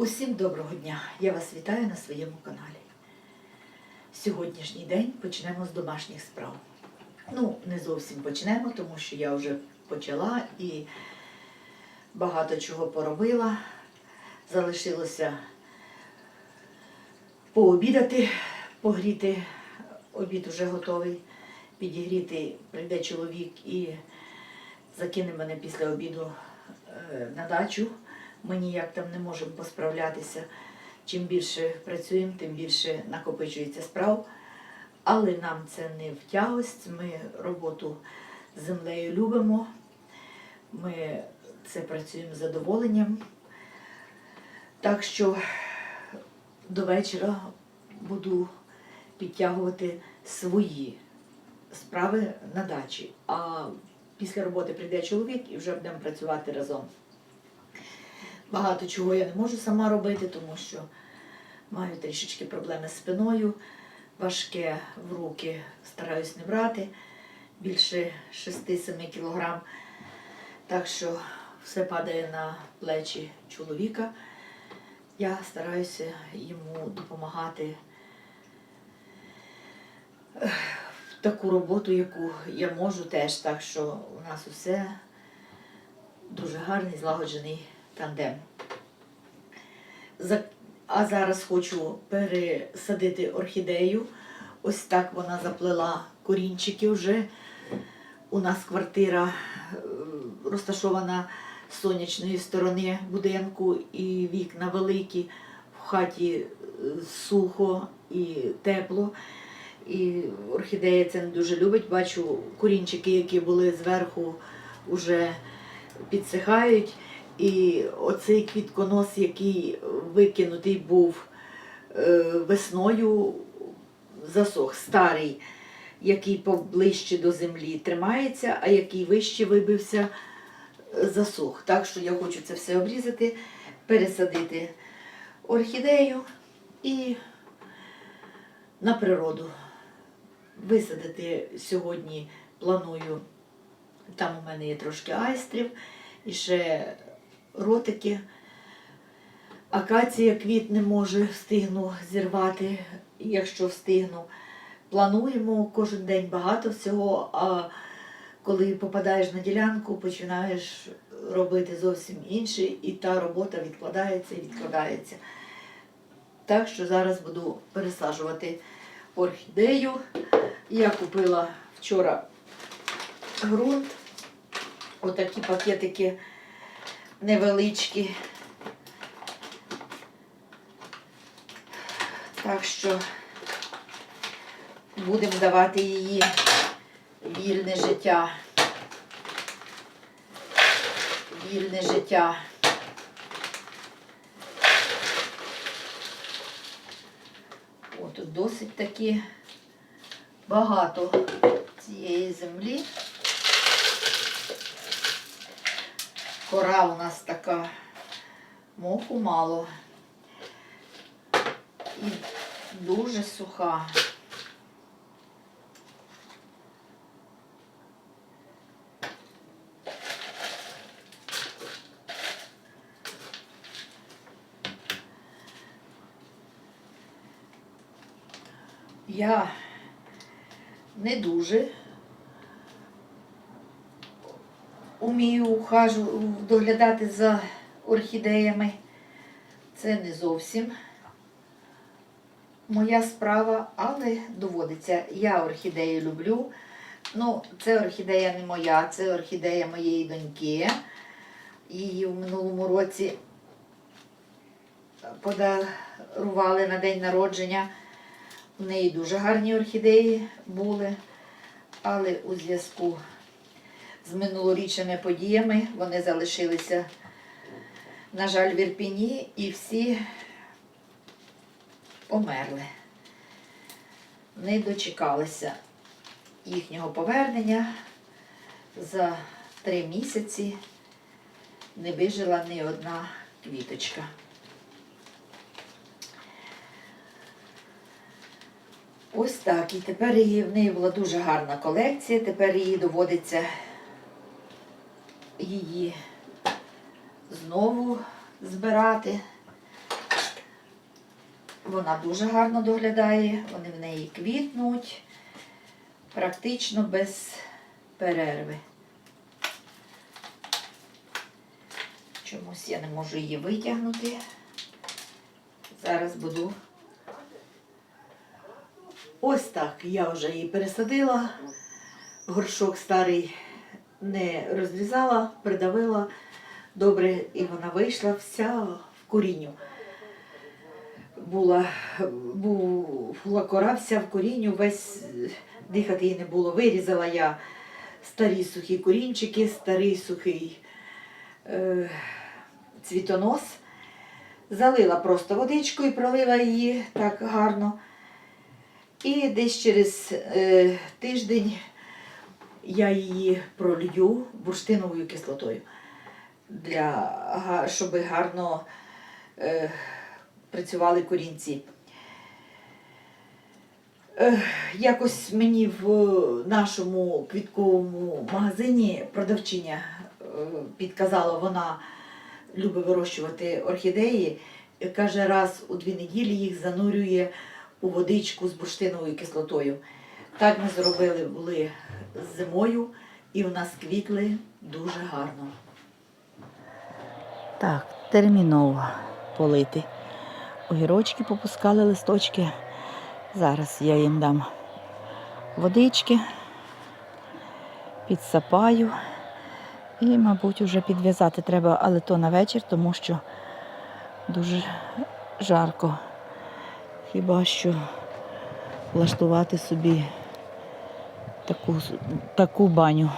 Усім доброго дня! Я вас вітаю на своєму каналі. Сьогоднішній день почнемо з домашніх справ. Ну, не зовсім почнемо, тому що я вже почала і багато чого поробила. Залишилося пообідати, погріти. Обід уже готовий. Підігріти прийде чоловік і закине мене після обіду е, на дачу. Ми ніяк там не можемо посправлятися. Чим більше працюємо, тим більше накопичується справ. Але нам це не в тягость. Ми роботу з землею любимо. Ми це працюємо з задоволенням. Так що до вечора буду підтягувати свої справи на дачі. А після роботи прийде чоловік і вже будемо працювати разом. Багато чого я не можу сама робити, тому що маю трішечки проблеми з спиною. Важке в руки стараюсь не брати більше 6-7 кілограм. Так що все падає на плечі чоловіка. Я стараюся йому допомагати в таку роботу, яку я можу теж. Так що у нас усе дуже гарний, злагоджений тандем. А зараз хочу пересадити орхідею. Ось так вона заплела корінчики вже. У нас квартира е, розташована з сонячної сторони будинку і вікна великі. В хаті е, сухо і тепло. І орхідея це не дуже любить. Бачу корінчики, які були зверху, вже підсихають. І оцей квітконос, який викинутий був е, весною, засох старий, який поближче до землі тримається, а який вище вибився, засох. Так що я хочу це все обрізати, пересадити орхідею і на природу. Висадити сьогодні планую. Там у мене є трошки айстрів і ще ротики. Акація квітне може встигну зірвати, якщо встигну. Плануємо кожен день багато всього, а коли попадаєш на ділянку, починаєш робити зовсім інше, і та робота відкладається і відкладається. Так що зараз буду пересаджувати орхідею. Я купила вчора ґрунт, отакі пакетики невеличкі. Так що будемо давати її вільне життя. Вільне життя. О, тут досить таки багато цієї землі. Кора у нас така, моху мало. І дуже суха. Я не дуже умію ухажу, доглядати за орхідеями. Це не зовсім моя справа, але доводиться. Я орхідеї люблю. Ну, це орхідея не моя, це орхідея моєї доньки. Її в минулому році подарували на день народження. У неї дуже гарні орхідеї були, але у зв'язку з минулорічними подіями вони залишилися, на жаль, в Ірпіні і всі померли. Не дочекалися їхнього повернення. За три місяці не вижила ні одна квіточка. Ось так. І тепер її, в неї була дуже гарна колекція, тепер її доводиться її знову збирати. Вона дуже гарно доглядає, вони в неї квітнуть практично без перерви. Чомусь я не можу її витягнути. Зараз буду. Ось так. Я вже її пересадила. Горшок старий не розрізала, придавила добре, і вона вийшла вся в корінню. Була, була кора вся в корінню, весь дихати їй не було. Вирізала я старі сухі корінчики, старий сухий е, цвітонос. Залила просто водичкою, пролила її так гарно. І десь через е, тиждень я її пролью бурштиновою кислотою, для, щоб гарно е, працювали корінці. Е, якось мені в нашому квітковому магазині продавчиня е, підказала, вона любить вирощувати орхідеї. Каже, раз у дві неділі їх занурює у водичку з бурштиновою кислотою. Так ми зробили були зимою, і в нас квітли дуже гарно. Так, терміново полити. Огірочки попускали листочки. Зараз я їм дам водички, підсапаю і, мабуть, вже підв'язати треба, але то на вечір, тому що дуже жарко. Хіба що влаштувати собі таку, таку баню.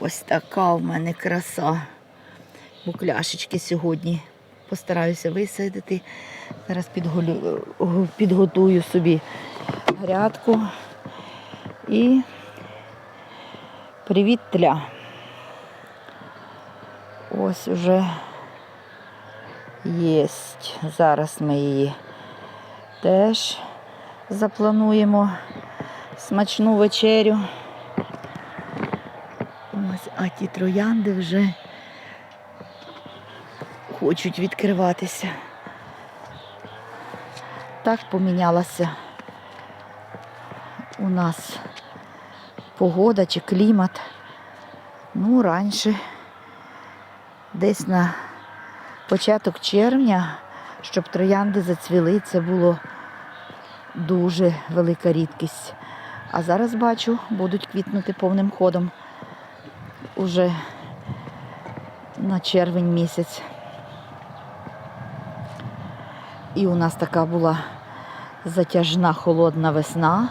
Ось така в мене краса. Букляшечки сьогодні постараюся висадити. Зараз підголю, підготую собі грядку. І привіт тля. Ось уже єсть. Зараз ми її теж заплануємо смачну вечерю. Ось, а ті троянди вже хочуть відкриватися. Так помінялася у нас погода чи клімат. Ну, раніше, десь на початок червня, щоб троянди зацвіли, це було дуже велика рідкість. А зараз бачу, будуть квітнути повним ходом уже на червень місяць. І у нас така була затяжна холодна весна.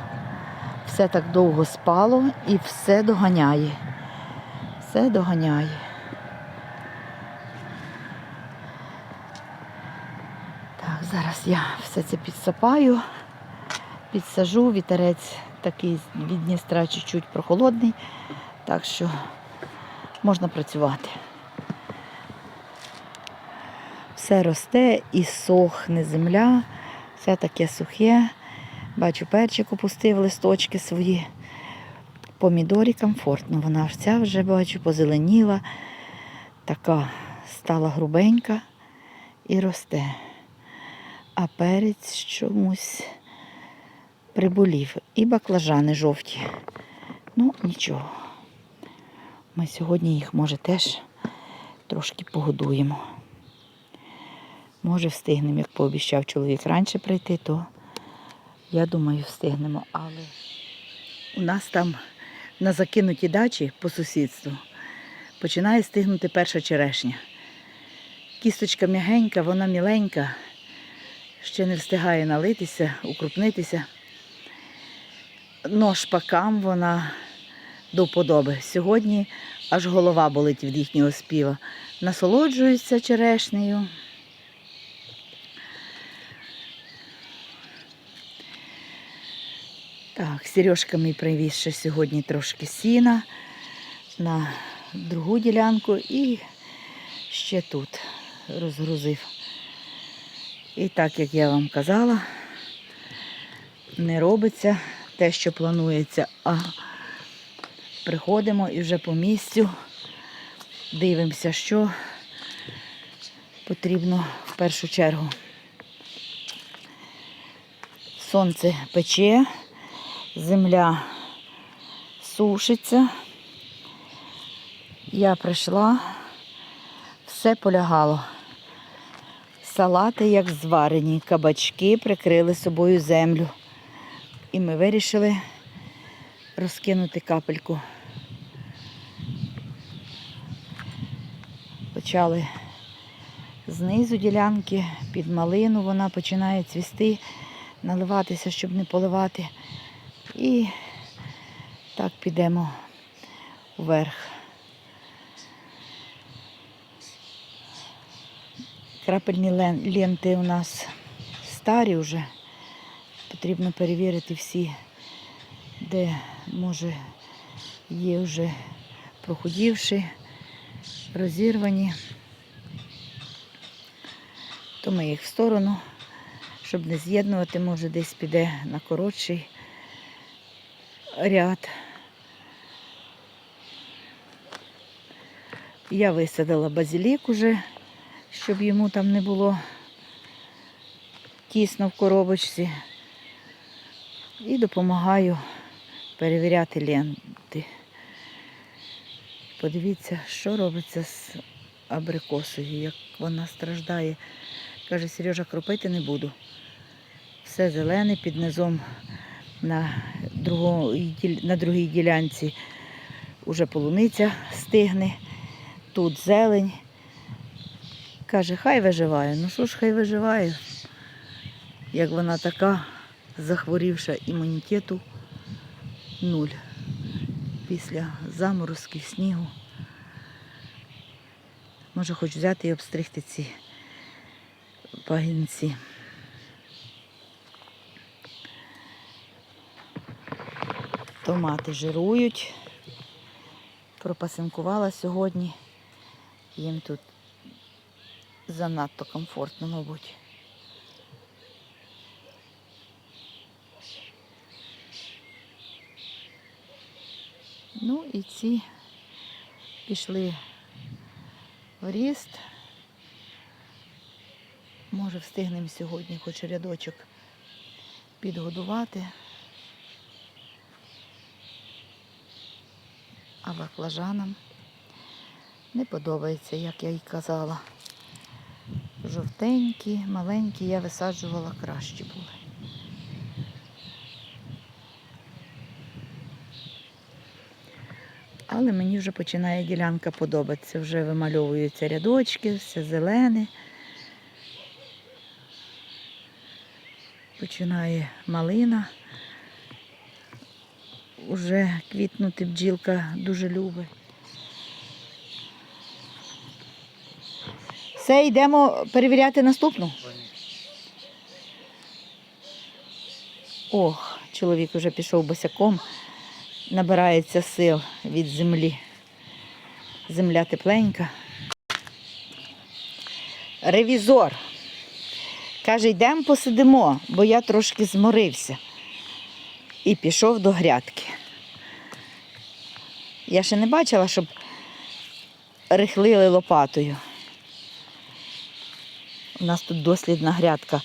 Все так довго спало і все доганяє. Все доганяє. Так, зараз я все це підсапаю, підсажу, вітерець такий від Дністра чуть-чуть прохолодний, так що можна працювати. Все росте і сохне земля, все таке сухе. Бачу, перчик опустив листочки свої. Помідорі комфортно. Вона вся вже бачу, позеленіла, така стала грубенька і росте. А перець чомусь приболів. І баклажани жовті. Ну, нічого. Ми сьогодні їх, може, теж трошки погодуємо. Може, встигнемо, як пообіцяв чоловік раніше прийти, то я думаю, встигнемо. Але у нас там на закинутій дачі по сусідству починає стигнути перша черешня. Кісточка м'ягенька, вона міленька, ще не встигає налитися, укрупнитися. Но шпакам вона до вподоби. Сьогодні аж голова болить від їхнього співа. Насолоджуються черешнею. Так, Сережка мій привіз ще сьогодні трошки сіна на другу ділянку і ще тут розгрузив. І так, як я вам казала, не робиться те, що планується, а приходимо і вже по місцю дивимося, що потрібно в першу чергу. Сонце пече, земля сушиться. Я прийшла, все полягало. Салати, як зварені, кабачки прикрили собою землю. І ми вирішили розкинути капельку. Почали знизу ділянки під малину, вона починає цвісти, наливатися, щоб не поливати. І так підемо вверх. Крапельні ленти у нас старі вже. Потрібно перевірити всі, де може є вже прохудівші, розірвані. То ми їх в сторону, щоб не з'єднувати, може десь піде на коротший ряд. Я висадила базилік уже, щоб йому там не було тісно в коробочці. І допомагаю перевіряти ленти. Подивіться, що робиться з абрикосою, як вона страждає. Каже, Сережа, кропити не буду. Все зелене під низом на, другої, на другій ділянці уже полуниця стигне, тут зелень. Каже, хай виживає. Ну що ж хай виживає, як вона така захворівша імунітету нуль. Після заморозків, снігу. Може хоч взяти і обстригти ці пагінці. Томати жирують. Пропасинкувала сьогодні. Їм тут занадто комфортно, мабуть. Ну і ці пішли в ріст. Може встигнемо сьогодні хоч рядочок підгодувати. А баклажанам не подобається, як я й казала. Жовтенькі, маленькі, я висаджувала кращі були. Але мені вже починає ділянка подобатися. Вже вимальовуються рядочки, все зелене. Починає малина. Уже квітнути бджілка дуже любить. Все, йдемо перевіряти наступну. Ох, чоловік вже пішов босяком, набирається сил від землі. Земля тепленька. Ревізор. Каже, йдемо посидимо, бо я трошки зморився. І пішов до грядки. Я ще не бачила, щоб рихлили лопатою. У нас тут дослідна грядка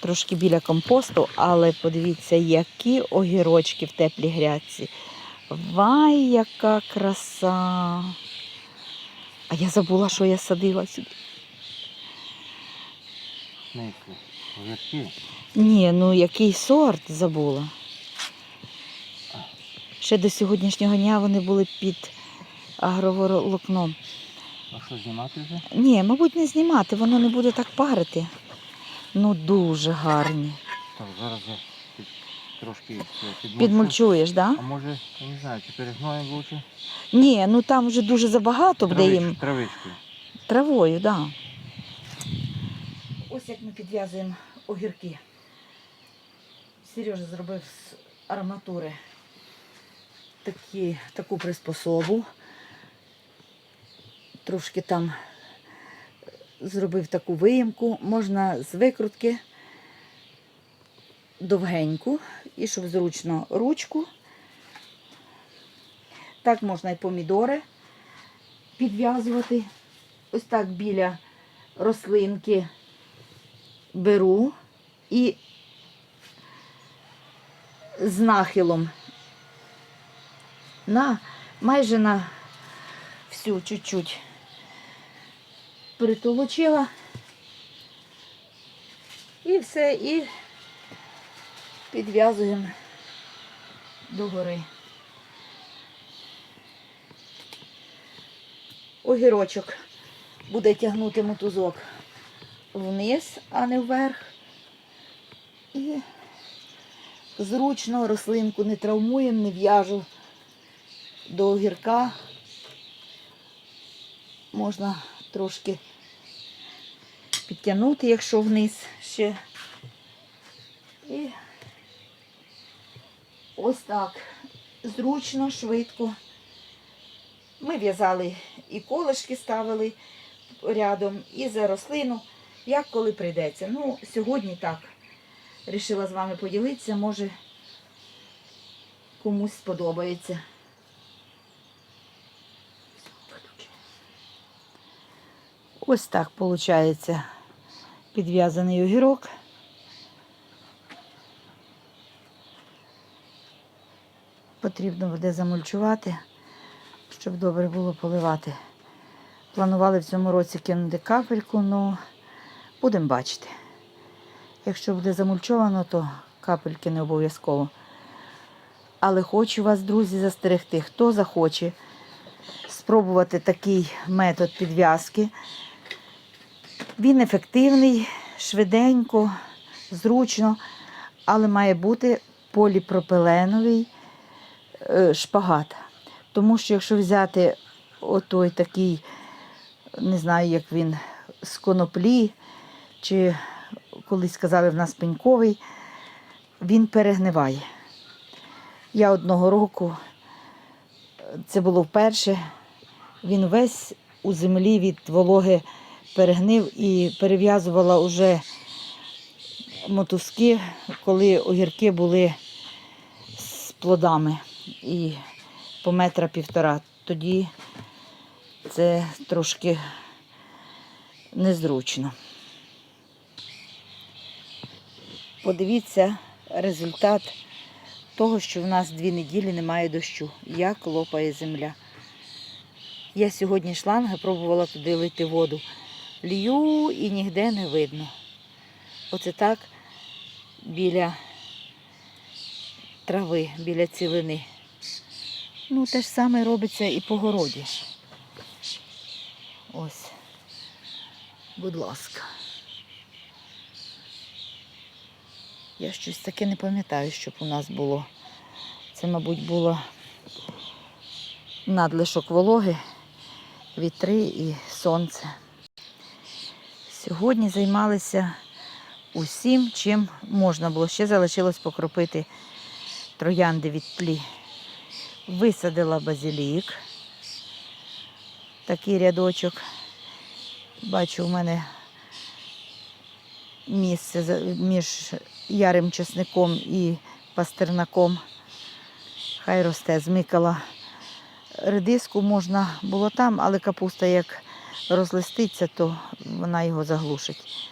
трошки біля компосту, але подивіться, які огірочки в теплій грядці. Вай, яка краса! А я забула, що я садила сюди. Огірки. Ні, ну який сорт забула. Ще до сьогоднішнього дня вони були під агроволокном. А що знімати вже? Ні, мабуть, не знімати, воно не буде так парити. Ну, дуже гарні. Так, зараз я під, трошки це підмульчу. Підмульчуєш, так? А може, я не знаю, чи перегноєм лучше? Ні, ну там вже дуже забагато буде їм. Травичкою. Травою, так. Да. Ось як ми підв'язуємо огірки. Сережа зробив з арматури такі, таку приспособу. Трошки там зробив таку виїмку. Можна з викрутки довгеньку і щоб зручно ручку. Так можна і помідори підв'язувати. Ось так біля рослинки беру і з нахилом на майже на всю чуть-чуть притолочила. І все, і підв'язуємо догори. Огірочок буде тягнути мотузок вниз, а не вверх. І зручно рослинку не травмуємо, не в'яжу до огірка. Можна трошки підтягнути, якщо вниз ще. І ось так. Зручно, швидко. Ми в'язали і колишки ставили рядом, і за рослину, як коли прийдеться. Ну, сьогодні так. Рішила з вами поділитися, може комусь сподобається. Ось так виходить підв'язаний огірок. Потрібно буде замульчувати, щоб добре було поливати. Планували в цьому році кинути капельку, але будемо бачити. Якщо буде замульчовано, то капельки не обов'язково. Але хочу вас, друзі, застерегти, хто захоче спробувати такий метод підв'язки. Він ефективний, швиденько, зручно, але має бути поліпропиленовий е, шпагат. Тому що якщо взяти отой такий, не знаю, як він, з коноплі, чи колись казали в нас пеньковий, він перегниває. Я одного року, це було вперше, він весь у землі від вологи перегнив і перев'язувала вже мотузки, коли огірки були з плодами і по метра півтора. Тоді це трошки незручно. Подивіться результат того, що в нас дві неділі немає дощу. Як лопає земля. Я сьогодні шланги пробувала туди лити воду. Лью і ніде не видно. Оце так біля трави, біля цілини. Ну, те ж саме робиться і по городі. Ось. Будь ласка. Я щось таке не пам'ятаю, щоб у нас було. Це, мабуть, було надлишок вологи, вітри і сонце. Сьогодні займалися усім, чим можна було. Ще залишилось покропити троянди від тлі. Висадила базилік. Такий рядочок. Бачу, у мене місце між ярим чесником і пастернаком. Хай росте, змикала редиску можна було там, але капуста як розлиститься, то вона його заглушить.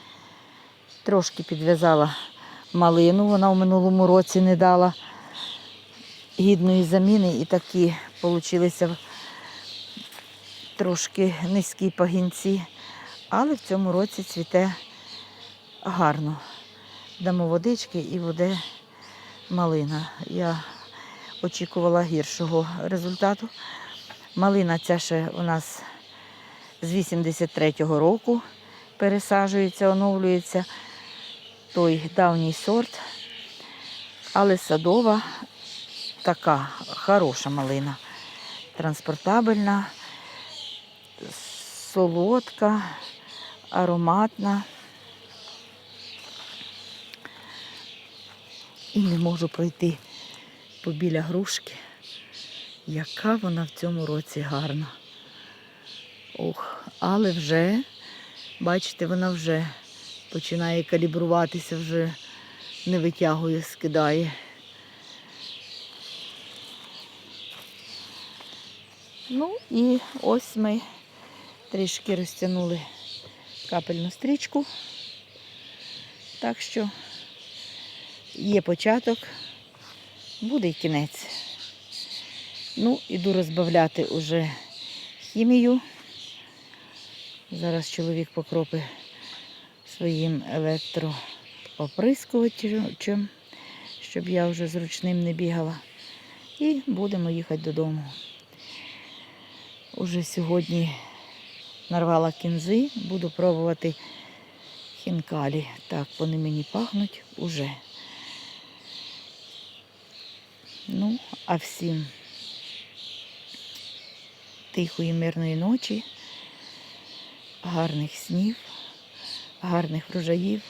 Трошки підв'язала малину, вона в минулому році не дала гідної заміни і такі получилися трошки низькі пагінці, але в цьому році цвіте гарно. Дамо водички і буде малина. Я очікувала гіршого результату. Малина ця ще у нас з 83-го року пересаджується, оновлюється. Той давній сорт, але садова така хороша малина. Транспортабельна, солодка, ароматна. І не можу пройти побіля грушки. Яка вона в цьому році гарна. Ох, але вже, бачите, вона вже починає калібруватися, вже не витягує, скидає. Ну і ось ми трішки розтягнули капельну стрічку. Так що є початок, буде й кінець. Ну, іду розбавляти уже хімію. Зараз чоловік покропи своїм електрооприскувачем, щоб я вже зручним не бігала. І будемо їхати додому. Уже сьогодні нарвала кінзи, буду пробувати хінкалі. Так, вони мені пахнуть уже. Ну, а всім тихої мирної ночі, гарних снів, гарних врожаїв,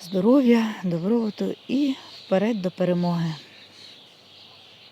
здоров'я, добробуту і вперед до перемоги.